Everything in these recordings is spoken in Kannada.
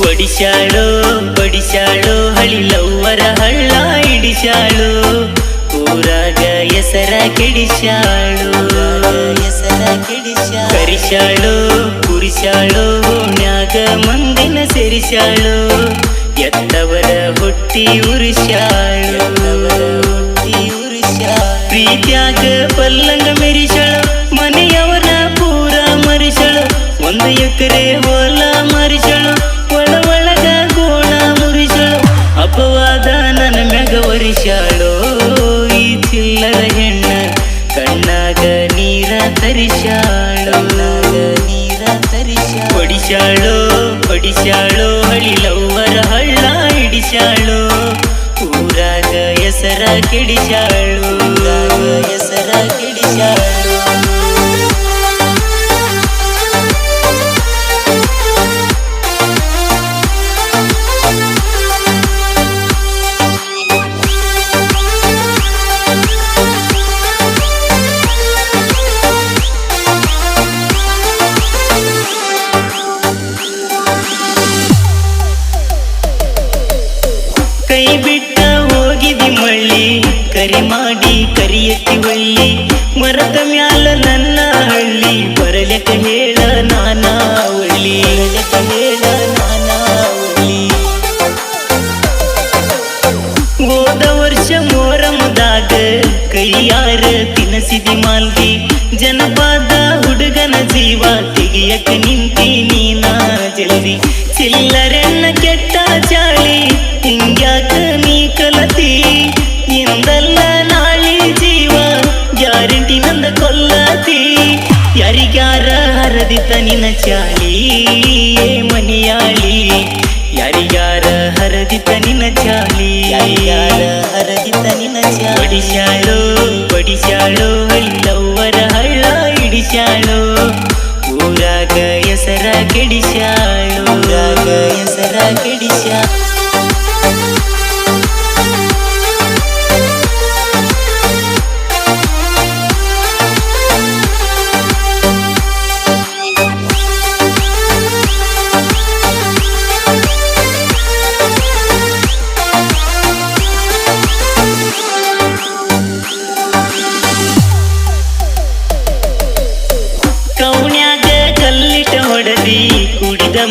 ಒಡಿಶಾಳೋ ಬಡಿಶಾಳೋ ಹಳಿಲವ್ವರ ಹಳ್ಳ ಇಡಿಶಾಳು ಊರಾಗ ಹೆಸರ ಕೆಡಿಶಾಳು ಹೆಸರ ಕೆಡಿಶ ಕರಿಶಾಳು ಕುರಿಶಾಳು ಓಣ್ಯಾಗ ಮಂದಿನ ಸೇರಿಶಾಳು ಎತ್ತವರ ಹುಟ್ಟಿ ಉರಿಶಾಳು ಹೊಟ್ಟಿ ಉರಿಶಾಳು ಪ್ರೀತ್ಯಾಗ ಪಲ್ಲಂಗ ಮೆರಿಶಾಳು ಮನೆಯವರ ಪೂರ ಮರಿಶಾಳು ಒಂದು ಎಕರೆ ಹೊಲ ಮರಿಶಾಳು ಮ್ಯಾಗ ಈ ಚಿಲ್ಲರ ಹೆಣ್ಣ, ಕಣ್ಣಾಗ ನೀರ ತರಿಶಾಳು ನೀರ ತರಿಶ ಒಡಿಶಾಳು ಹಳಿ ಲವ್ವರ ಹಳ್ಳ ಹಿಡಿಶಾಳೋ ಊರಾಗ ಹೆಸರ ಊರಾಗ ಹೆಸರ ಕೆಡಿಶಾಳು ಮ್ಯಾಲ ನನ್ನ ಹಳ್ಳಿ. ಬರಲೆಕ ಹೇಳ ನಾನಾ ಒಳ್ಳಿ ಹೇಳ ನಾನಾ ಒಳ್ಳಿ ಹೋದ ವರ್ಷ ಮೋರಮದಾಗ ಕೈಯಾರ ತಿನಸಿದಿ ಮಾಲ್ದಿ ಜನಪಾದ ಹುಡುಗನ ಜೀವ ತೆಗಿಯಕ ನಿಂತಿ ನೀನಾ ಜಲ್ದಿ ಚಿಲ್ಲರೆನ್ನ ಯಾರಿಗ್ಯಾರ ಹರದಿತ ನಿನ್ನ ಚಾಳಿ ಏ ಮನಿಯಾಳಿ? ಯಾರಿಗಾರ ಹರದಿತ ನಿನ್ನ ಚಾಲಿ ಯಾರಿಗಾರ ಹರದಿತ ನಿನ್ನ ಚಾಲಿ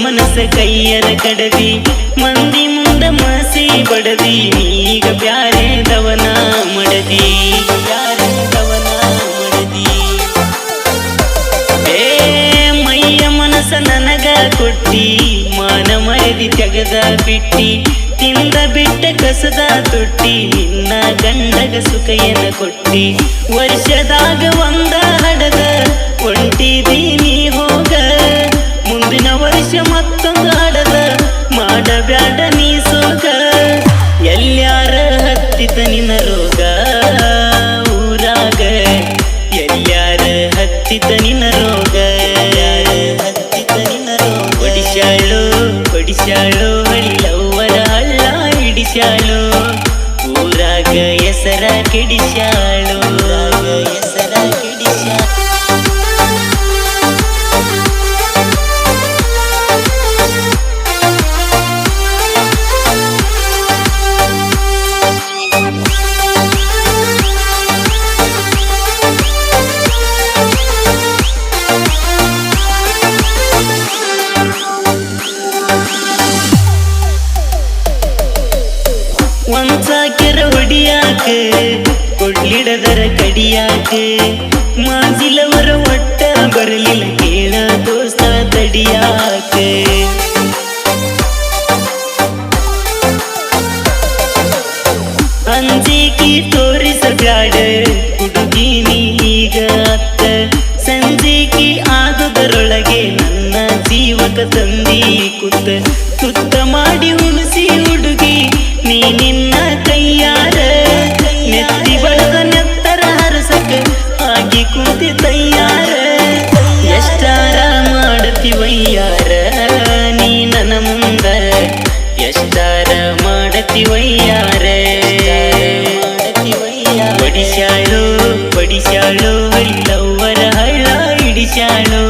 ಮನಸ್ಸ ಕೈಯರ ಕಡದಿ, ಮಂದಿ ಮುಂದ ಮಸಿ ಬಡದಿ ಈಗ ಮಡದಿ ಬ್ಯಾರೆದವನ ಮಡದಿ. ಏ ಮೈಯ ಮನಸ್ಸ ನನಗ ಕೊಟ್ಟಿ, ಮಾನ ಮರದಿ ತೆಗದ ಬಿಟ್ಟಿ, ತಿಂದ ಬಿಟ್ಟ ಕಸದ ತೊಟ್ಟಿ, ನಿನ್ನ ಗಂಡಗ ಸುಖಯನ ಕೊಟ್ಟಿ. ವರ್ಷದಾಗ ಒಂದ ಹಡದ ಒಂಟಿದೀನಿ ಹೋ ಹಿಡಿಶಾಳು ಊರಾಗ ಹೆಸರ ಕೆಡಿಶಾಳು ಒಂದ್ಸಾಕೆರ ಹೊಡಿಯಾಕ ಕೊಡ್ಲಿಡದರ ಕಡಿಯಾಕ, ಮಾಜಿಲವರ ಒಟ್ಟ ಬರಲಿಲ್ಲ ಕೇಳ ದೋಸ್ತ ತಡಿಯಾಕ. ಅಂಜಿಕಿ ತೋರಿಸಬ್ಯಾಡ ಹುಡುಗಿನಿ ಈಗ ತಂದಿ ಕುತ್ತ. ಮಾಡಿ ಉಣಿಸಿ ಹುಡುಗಿ ನೀ ನಿನ್ನ ಕೈಯಾರ ನೆತ್ತಿ ಬಳದ ನೆತ್ತರ ಹರಸಕ್ಕೆ ಆಗಿ ಕೂತಿ ತಯ್ಯಾರ ಎಷ್ಟಾರ ಮಾಡತಿವಯ್ಯಾರ ನೀ ನನ್ನ ಮುಂದ. ಎಷ್ಟಾರ ಮಾಡತಿವಯ್ಯಾರ? ಬಡಿಶಾಳು ಬಡಿಶಾಳು ಹಳ್ಳವ್ವರ ಹಳ್ಳ ಹಿಡಿಶಾಳು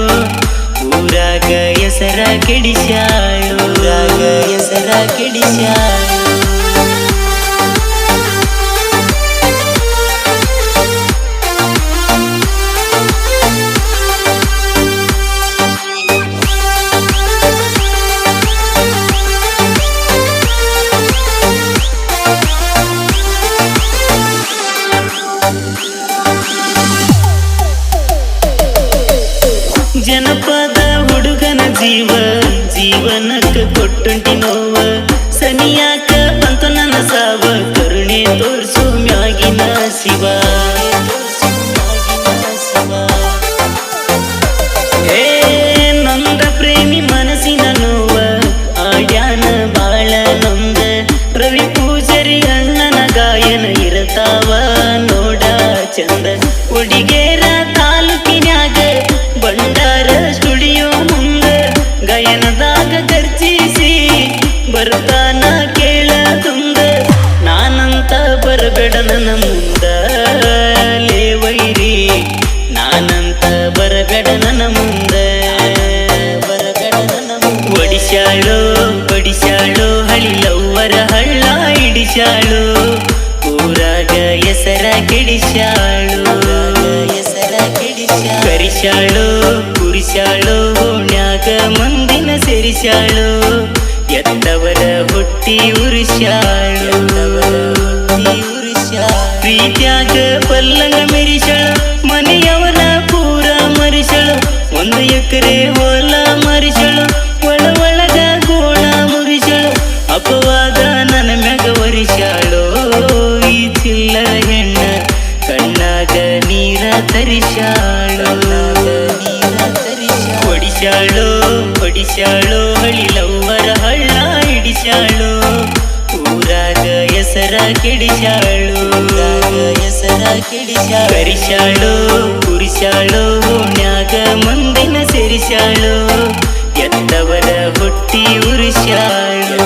ಊರಾಗ ಹೆಸರ ಕೆಡಿಶಾಳು ಊರಾಗ ಹೆಸರ ಕೆಡಿಸ್ಯಾಳು. ಜನಪದ ಹುಡುಗನ ಜೀವ ಜೀವನಕ್ಕ ಕೊಟ್ಟುಂಟಿ ನೋವ. ಸನಿಯಾಕ ಬಂತು ನನ್ನ ಸಾವ ಕರುಣೆ ತೋರಿಸು ಮ್ಯಾಗಿನ ಶಿವ. ಬರ್ತಾನ ಕೇಳ ತುಂದ, ನಾನಂತ ಬರಬೇಡ ನನ್ನ ಮುಂದ ಲೇವೈರಿ ನಾನಂತ ಬರಬೇಡ ನನ್ನ ಮುಂದ ಬರಬೇಡ ನನ್ನ ಒಡಿಶಾಳೋ ಒಡಿಶಾಳು ಹಳಿಲವ್ವರ ಹಳ್ಳ ಹಿಡಿಶಾಳು ಊರಾಗ ಹೆಸರ ಕೆಡಿಶಾಳು ಹೆಸರ ಕೆಡಿಶಾಳು ಕರಿಶಾಳು ಕುರಿಶಾಳು ಓಣ್ಯಾಗ ಮಂದಿನ ಸೇರಿಶಾಳು ಎತ್ತವರ ಹುಟ್ಟಿ ಉರಿಶಾಳು ಪ್ರೀತ್ಯಾಗ ಪಲ್ಲಂಗ ಮೆರಿಶಾಳ ಮನೆಯವರ ಪೂರ ಮರಿಸಳು ಒಂದು ಎಕರೆ ಹೊಲ ಮರಿಸಳು ಒಳ ಒಳಗ ಗೋಣ ಮುರಿಸಳು ಅಪವಾದ ನನ್ನ ಮ್ಯಾಗ ವರಿಶಾಳು ಈ ಚಿಲ್ಲರ ಹೆಣ್ಣ, ಕಣ್ಣಾಗ ನೀರ ತರಿಶಾಳು ನೀರ ತರಿಶಾಳು ಒಡಿಶಾಳು ಒಡಿಶಾಳು ಹೆಸರ ಕಿಡಿಶಾಳು ಹೆಸರ ಕಿಡಿಶಾಳು ಕರಿಶಾಳು ಕುರಿಶಾಳು ನ್ಯಾಗ ಮಂದಿನ ಸಿರಿಶಾಳು ಎತ್ತವರ ಹುಟ್ಟಿ ಉರಿಸಾಳು